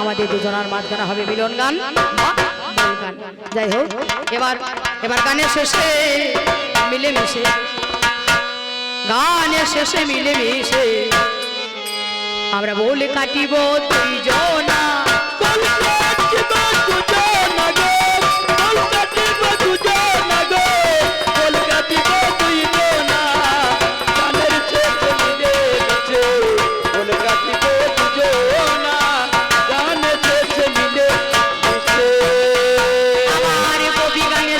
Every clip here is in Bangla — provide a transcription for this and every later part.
আমাদের দুজনার মাঝখানে হবে মিলন গান। যাই হোক, এবার এবার গানের শেষে মিলেমিশে। গানের শেষে মিলেমিশে আমরা বলে কাটিব তুই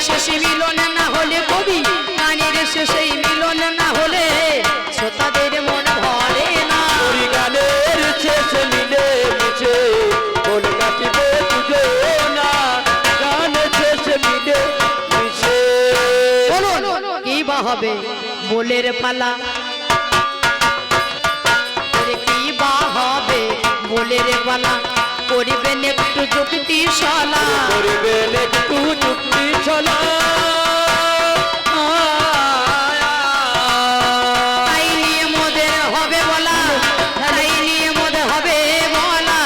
শেষে মিলন না হলে কবি গানের শেষে মিলন না হলে শ্রোতাদের মন ভরে না। বলুন কি বা হবে? বলের পালা। কি বা হবে? বলের পালা। করিবেন একটু যুক্তি সলা করিবেন একটু যুক্তি চলা তাই নিয়ে মোদের হবে বলা তাই নিয়ে মোদের হবে বলা।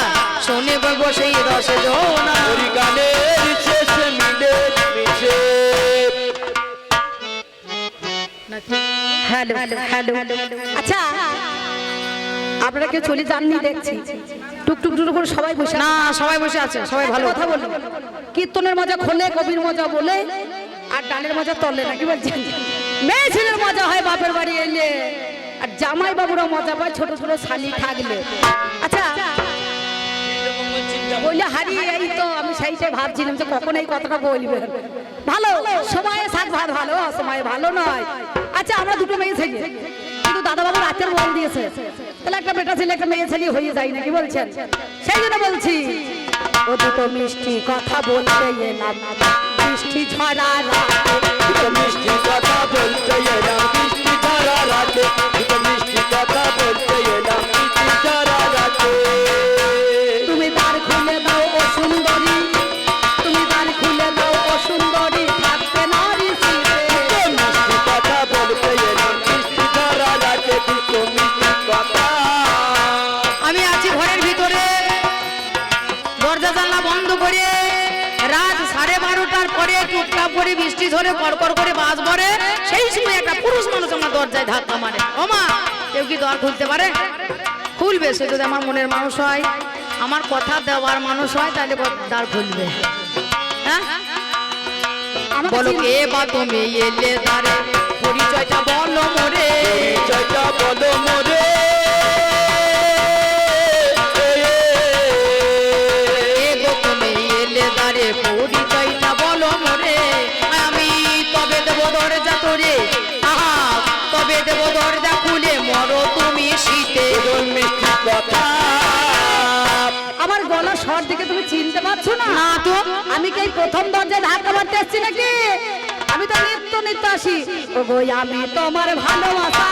শুনে বসেই দশ জনা। গানের শেষে মিলে মিশে। Hello hello. আচ্ছা আপনারা কেউ চলে যাননি দেখছি। টুকটুক টুকটুক করে সবাই বসে না সবাই বসে আছে সবাই ভালো। কথা বলি। কীর্তনের মজা খোলে কবির মজা বলে আর ডালের মজা তলে নাকি বলছেন? মেয়ে ছেলের মজা হয় বাপের বাড়ি এলে আর জামাই বাবুরা মজা পায় ছোট ছোট শালি থাকলে। আচ্ছা বললে হারিয়ে এই তো আমি সেইটাই ভাবছিলাম যে কখন এই কথাটা বলবে। ভালো সময়ে শাক ভাত ভালো সময় ভালো নয়। আচ্ছা আমরা দুটো মেয়ে ছেলে কিন্তু দাদা বাবু রাতের বল দিয়েছে। তাহলে একটা বেটা ছেলে, একটা মেয়ে ছেলে হয়ে যায় নাকি বলছেন? সেই জন্য বলছি ও দুটো মিষ্টি কথা বলতে এলাম মিষ্টি ঝরা রাতে মিষ্টি কথা বলতে এলাম মিষ্টি ঝরা রাতে কড়কড় করে বাস ভরে সেই সময় একটা পুরুষ মানুষ আমার দরজায় ধাক্কা মারে। ওমা কেউ কি দর খুলতে পারে? খুলবে সে যদি আমার মনের মানুষ হয় আমার কথা দেওয়ার মানুষ হয় তাহলে দ্বার খুলবে। হ্যাঁ? বলো কে বা তুমি এলে দারে পরিচয়টা বলো মোরে। পরিচয়টা বলো মোরে। আমার গলা স্বর দিকে তুমি চিনতে পারছ না? না তো। আমি কি প্রথম দরজায় ধাক্কা মারতে আসছি নাকি? আমি তো নিত্য নিত্য আসি ও গো আমি তোমার ভালোবাসা।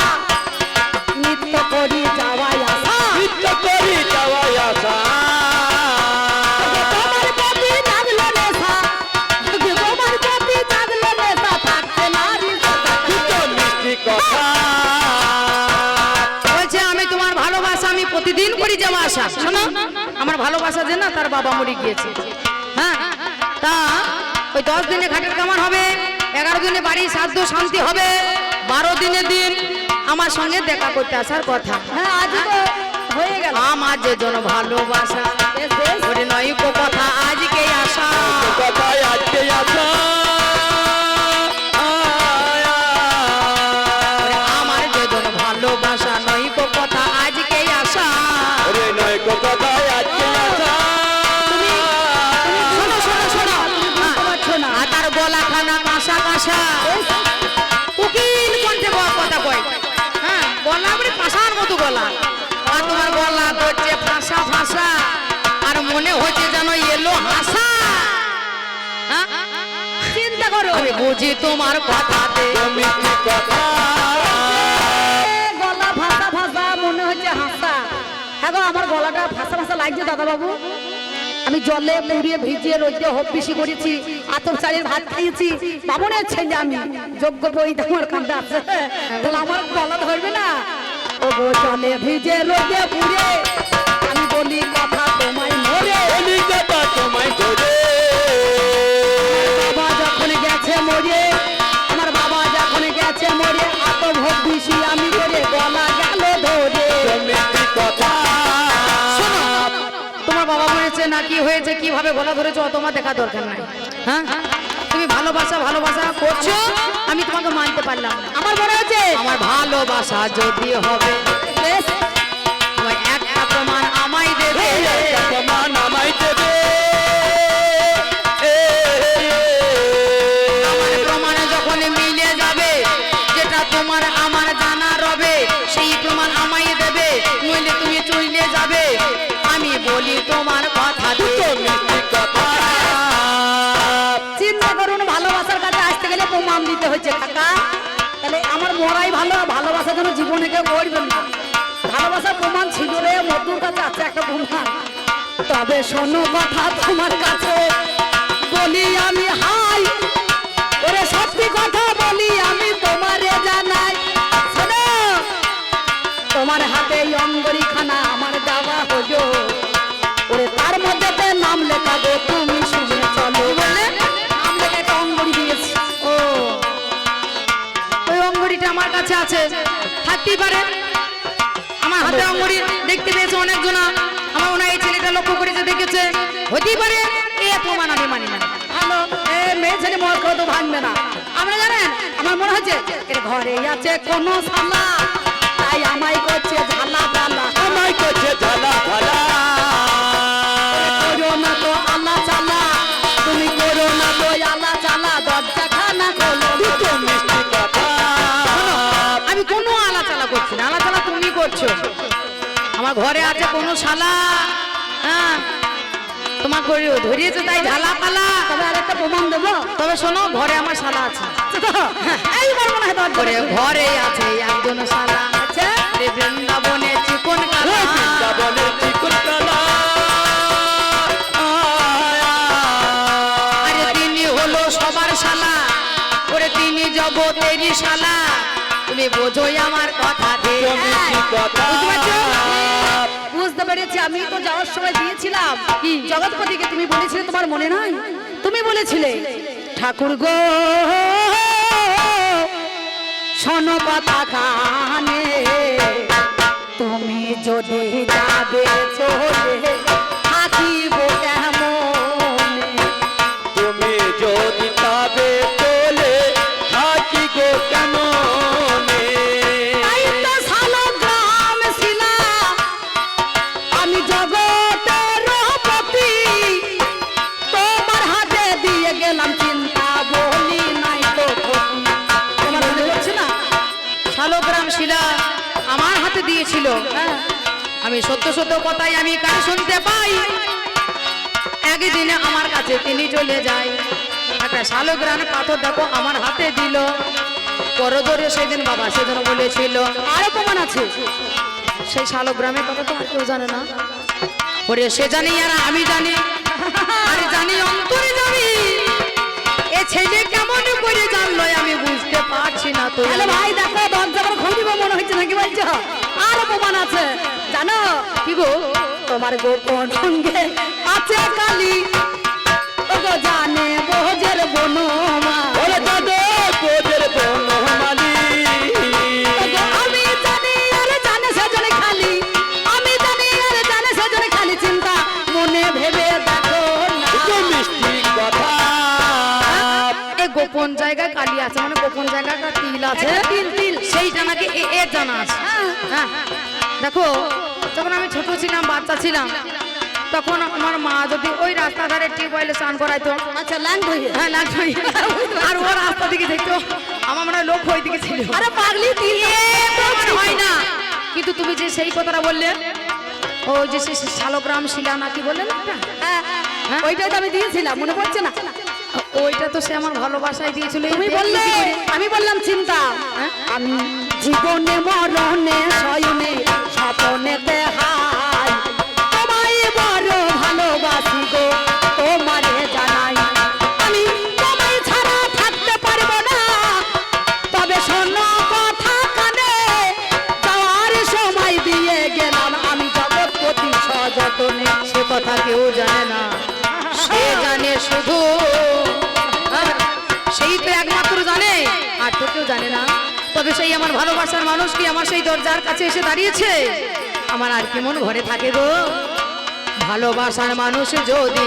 নিত্য করি যাওয়াই আসা নিত্য করি যাওয়াই আসা প্রতিদিন করি যাওয়া আসা। শোনো, আমার ভালোবাসা যে না, তার বাবা মরে গিয়েছে। হ্যাঁ তা ওই দশ দিনে ঘাটের কামান হবে, এগারো দিনে বাড়ি, সাধ্য শান্তি হবে, বারো দিনের দিন আমার সঙ্গে দেখা করতে আসার কথা। হ্যাঁ আমার যে জন ভালোবাসা। নয় কথা আজকে আসা কথায় আজকে আসা কাঁসা উকিল কণ্ঠে ব- কথা কয়। হ্যাঁ গলা মানে পাশার মতো গলা। আর তোমার গলা করছে ফাঁসা ফাঁসা। আর মনে হচ্ছে যেন এলো হাসা। হ্যাঁ? চিন্তা করো। আমি বুঝি তোমার কথাতে কথা? গলা ভাষা ভাষা মনে হচ্ছে হাসা। হ্যাঁ গো, আমার গলাটা ভাষা ভাষা লাগছে দাদা বাবু আমি জলে পুড়িয়ে ভিজিয়ে রোদে বেশি করেছি, আতর চালের ভাত খাইয়েছি। বামনের ছেলে আমি, যোগ্য বই আমার কান্দা আছে। তাহলে আমার গলা ধরবে না? ও জলে ভিজে রোদে পুড়ে, আমি বলি কথা তোমায় মরে। বলি কথা তোমায় ধরে না কি হয়েছে কীভাবে গলা ধরেছো তোমার দেখা দরকার নাই। হ্যাঁ? তুমি ভালোবাসা ভালোবাসা করছ আমি তোমাকে মানতে পারলাম আমার মনে হচ্ছে আমার ভালোবাসা যদি হবে দিতে হচ্ছে কাকা। তাহলে আমার মরাই ভালো ভালোবাসার জন্য জীবনে কেউ করবেন না। ভালোবাসার প্রমাণ ছিল রে, মধুর কাছে আছে একটা প্রমাণ। তবে শোনো কথা তোমার কাছে। বলি আমি হাই। ওরে সত্যি কথা বলি আমি তোমারে জানাই। শোনো, তোমার হাতে অঙ্গরি খানা আমার দেওয়া হলো। ওরে তার মধ্যে নাম লেখা তুমি শুনে চলো। কাছে আছে। থাকতেই পারে। আমার হাতে অঙ্গুরি দেখতে পেয়েছে অনেকজনা। আমার মনে হয় এই ছেলেটা লক্ষ্য করেছে দেখেছে। হতেই পারে এ প্রমাণ আমি মানি না। ভালো এ মেয়ে ছেলে মর করে ভাঙবে না। আমরা জানেন আমার মনে হচ্ছে এর ঘরে আছে কোনো সালা তাই আমায় করছে ঝালা ঝালা আমায় করছে ঝালা ঝালা করছ? আমার ঘরে আছে কোনো শালা? হ্যাঁ? তোমার করে ধরিয়েছে তাই ঝালা পালা। তবে আরেকটা প্রমাণ দেবো? তবে শোনো ঘরে আমার শালা আছে। এইবার মনে হয় দরজা ঘরে ঘরে আছে একজন শালা। আছে রে বৃন্দাবনে চিকন কালা। বৃন্দাবনের চিকুন কালা। আরে তিনি হলো সবার শালা। ওরে তিনি জগতেরই শালা। তুমি বোঝোই আমার কথা বুঝতে পেরেছি? আমি তো যাওয়ার সময় দিয়েছিলাম। কি? জগৎপতিকে তুমি বলেছিলে তোমার মনে নাই? তুমি বলেছিলে ঠাকুর গো শোনো কথা কানে তুমি যদি যাবে দিয়েছিল হ্যাঁ? আমি সত্য সত্য কথাই আমি কানে শুনতে পাই। একদিনে আমার কাছে তিনি চলে যায়। একটা শালগ্রাম পাথর দেখো আমার হাতে দিল। করদরে সেদিন বাবা সেদিন বলেছিল, আরও প্রমাণ আছে? সেই শালগ্রামের কথা তো আর কেউ জানে না। ওরে, সে জানি আর আমি জানি। আর জানি অন্তরে জানি। এ ছেলে কেমন করে জানলো আমি বুঝতে পারছি না তো। ভাই, দেখো। প্রমাণ আছে। জানো? কি গো? তোমার গোপন সঙ্গে আছে কালি। ওগো জানে বোঝের বনমা ওরে দাদা কোজের বনমালি। আমি জানি আর জানে সেজনে খালি। আমি জানি আর জানে সেজনে খালি। চিন্তা মনে ভেবে দেখো না। মিষ্টি কথা। এই গোপন জায়গায় কালি আছে মানে গোপন জায়গায় একটা তিল আছে। তিল, তিল। সেইটা নাকি এ- জানা আছে। হ্যাঁ। দেখো যখন আমি ছোট ছিলাম বাচ্চা ছিলাম তখন আমার মা যদি ওই রাস্তা ধারে টিউবওয়েলে স্নান করাইতো আচ্ছা ল্যাং হয়ে আর ও রাস্তা দিকে দেখতো আমার মনে হয় লোক ওই দিকে ছিল। আরে পাগলি হয় না। কিন্তু তুমি যে সেই কথাটা বললে ও যে সে শালগ্রাম শিলা নাকি বললেন হ্যাঁ, হ্যাঁ? ওইটাই তো আমি দিয়েছিলাম মনে পড়ছে না? ওইটা তো সে আমার ভালোবাসায় দিয়েছিল তুমি বললে আমি বললাম চিন্তা হ্যাঁ? আমি জীবনে মরণে শয়নে স্বপনেতে হাই তবে সেই আমার ভালোবাসার মানুষ কি আমার সেই দরজার কাছে এসে দাঁড়িয়েছে? আমার আর কেমন মন ঘরে থাকে গো? ভালোবাসার মানুষ যদি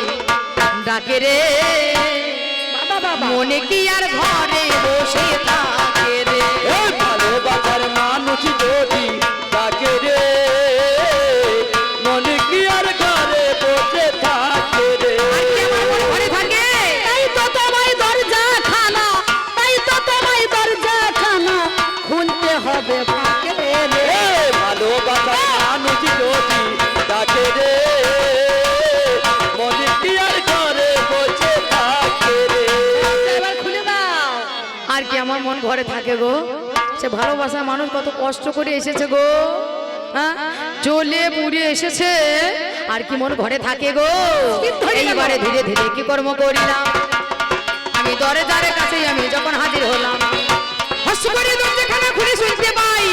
ডাকে রে, মনে কি আর ঘরে বসে থাকে রে? ভালোবাসার মানুষ যদি তাকে মন ঘরে থাকে গো। সে ভালোবাসার মানুষ কত কষ্ট করে এসেছে গো। হ্যাঁ? চলে পুড়ে এসেছে। আর কি মন ঘরে থাকে গো। এইবারে ধীরে ধীরে কি কর্ম করিলাম? আমি দরে দারে কাছে আমি যখন হাজির হলাম হস করে দরজাখানা খুলে শুনতে পাই।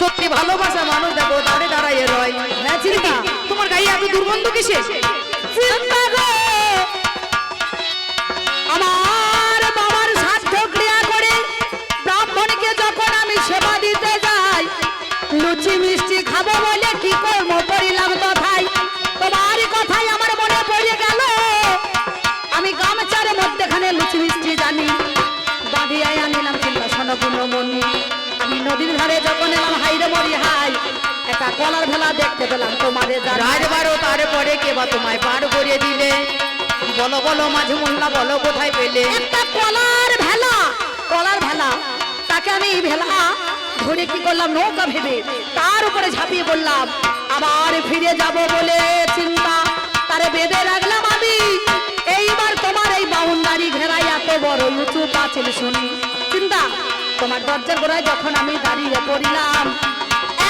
সত্যি ভালোবাসা মানুষ দেখো দাঁড়ে দাঁড়াইয়ে রয়। হ্যাঁ চিন্তা। তোমার গায়ে এত দুর্গন্ধ কিসে চিন্তা। তারপরে কে বা তোমায় পার করে দিলে। বলো বলো মাঝে মোল্লা বলো কোথায় পেলে? একটা কলার ভেলা কলার ভেলা তাকে আমি ভেলা ধরে কি করলাম নৌকা ভেবে তার উপরে ঝাঁপিয়ে পড়লাম। আবার ফিরে যাব বলে চিন্তা তারে বেঁধে রাখলাম আমি। এইবার তোমার এই বাউন্ডারি ঘেরাই এত বড় উঁচু পাঁচিল শুনি। চিন্তা তোমার দরজার গোড়ায় যখন আমি দাঁড়িয়ে পড়িলাম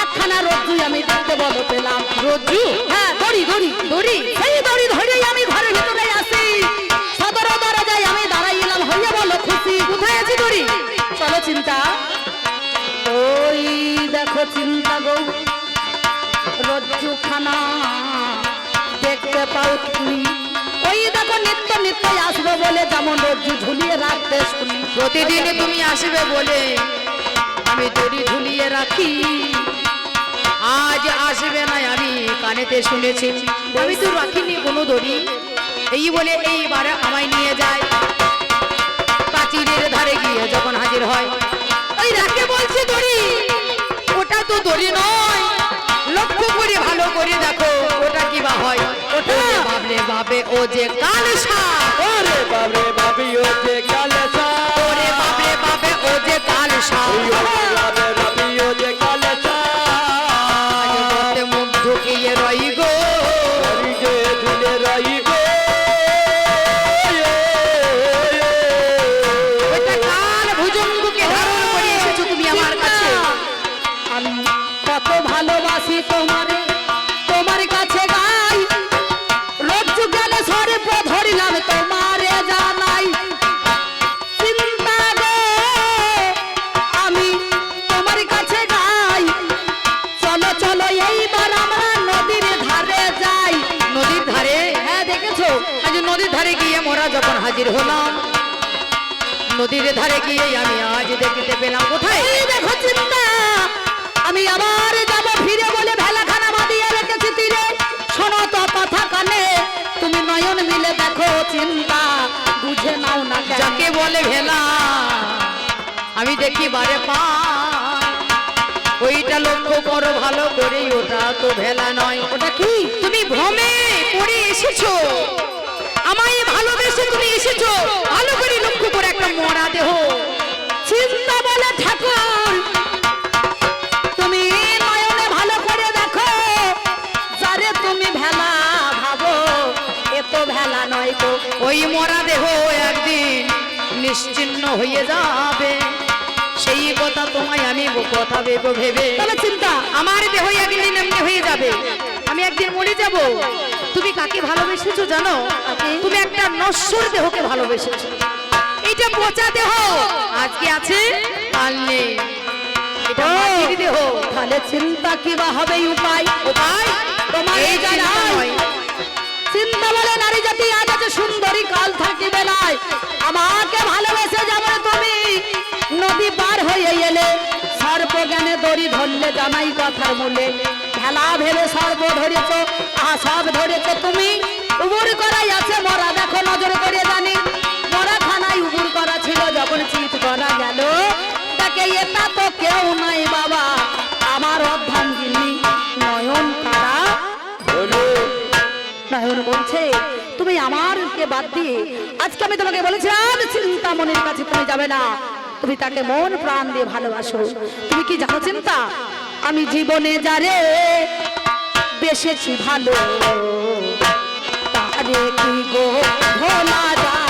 একখানা রজ্জুই আমি দেখতে বলো পেলাম। রজ্জু? হ্যাঁ দড়ি দড়ি দড়ি। সেই দড়ি ধরেই আমি ঘরের ভিতরে আসি। সদর দরজায় আমি দাঁড়াইলাম, হইয়া বলো খুশি, কোথায় আছে দড়ি? চলো চিন্তা। ওই দেখো চিন্তা গো রজ্জু খানা দেখতে পাও তুমি। ওই দেখো নিত্য নিত্য আসব বলে যেমন রজ্জু ঝুলিয়ে রাখতে শুনি। প্রতিদিন তুমি আসবে বলে আমি দড়ি ঝুলিয়ে রাখি। আজ আসবে না আমি কানেতে শুনেছি। আমি তো রাখিনি কোনো দড়ি এই বলে এইবারে আমায় নিয়ে যায়। প্রাচীরের ধারে গিয়ে যখন হাজির হয় ওই রাকে বলছে দড়ি ওটা তো দড়ি নয়। লক্ষ্য করে ভালো করে দেখো ওটা কি বা হয়? ওটা ভাবলে ভাবে ও যে কাল সাপ। ওরে বাবরে বাবি ও যে কালে সা ওরে বাপরে বাপে ও যে কাল সাপ। ওরে বাবরে বাবি ও যে কালে নদীর ধারে গিয়ে আমি আজ দেখতে পেলাম কোথায়? দেখো চিন্তা। আমি আবার যাব ফিরে বলে ভেলাখানা বাঁধিয়ে রেখেছি তীরে। শোনো তো কথা কানে তুমি নয়ন মিলে দেখো চিন্তা। বুঝে নাও না? যাকে বলে ভেলা আমি দেখি বারে পা। ওইটা লক্ষ্য করো ভালো করে ওটা তো ভেলা নয়। ওটা কি? তুমি ভ্রমে পড়ে এসেছ। আমায় ভালোবেসে তুমি এসেছ। ভালো করে লক্ষ্য করে একটা মরা দেহ। চিন্তা বলে ঠাকুর, তুমি নয়নে ভালো করে দেখো। যারে তুমি ভেলা ভাবো, এ তো ভেলা নয় তো ওই মরা দেহ একদিন নিশ্চিন্ন হয়ে যাবে। সেই কথা তোমায় আমি কথা ভেবে। ভেবে চিন্তা, আমার দেহ একদিন এমনি হয়ে যাবে। আমি একদিন মরে যাব। তুমি কাকে ভালোবেসেছো জানো? তুমি একটা নশ্বর দেহকে ভালোবেসেছো। এটা পচা দেহ। আজকে আছে কাল নেই এটা মাটির দেহ। তাহলে চিন্তা কি বা হবে উপায়? উপায়? তোমার এই চিন্তা জানাই। বলে নারী জাতি আজ আছে সুন্দরী কাল থাকিবে নাই। আমাকে ভালোবেসে যেমন তুমি। নদী পার হয়ে এলে সর্প জ্ঞানে দড়ি ধরলে জামাই কথার মূলে। ভেলা ভেলে সর্ব ধরেছ আহা সব ধরেছ তুমি উবুর করাই আছে মরা। দেখো নজর করে জানি মরা খানায় উবুর করা ছিল যখন চিত করা গেল। তাকে এটা তো কেউ নাই বাবা, আমার অর্ধাঙ্গিনী নয়ন হলো নয়ন বলছে, তুমি আমারকে বাদ দিয়ে, আজকে আমি তোমাকে বলেছিলাম চিন্তামণির কাছে তুমি যাবে না। তুমি তাকে মন প্রাণ দিয়ে ভালোবাসো। তুমি কি জানো চিন্তা? আমি জীবনে যারে বেসেছি ভালো তারে কি গো ভোলা যায়?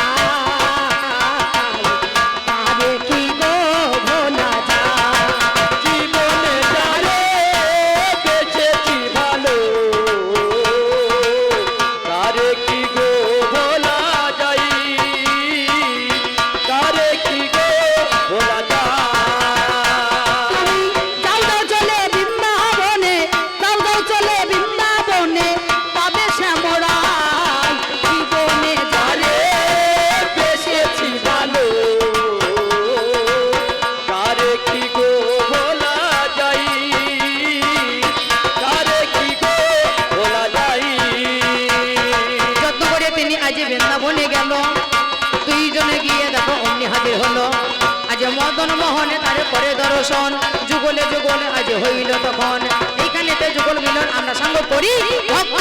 সঙ্গ করি ভক্ত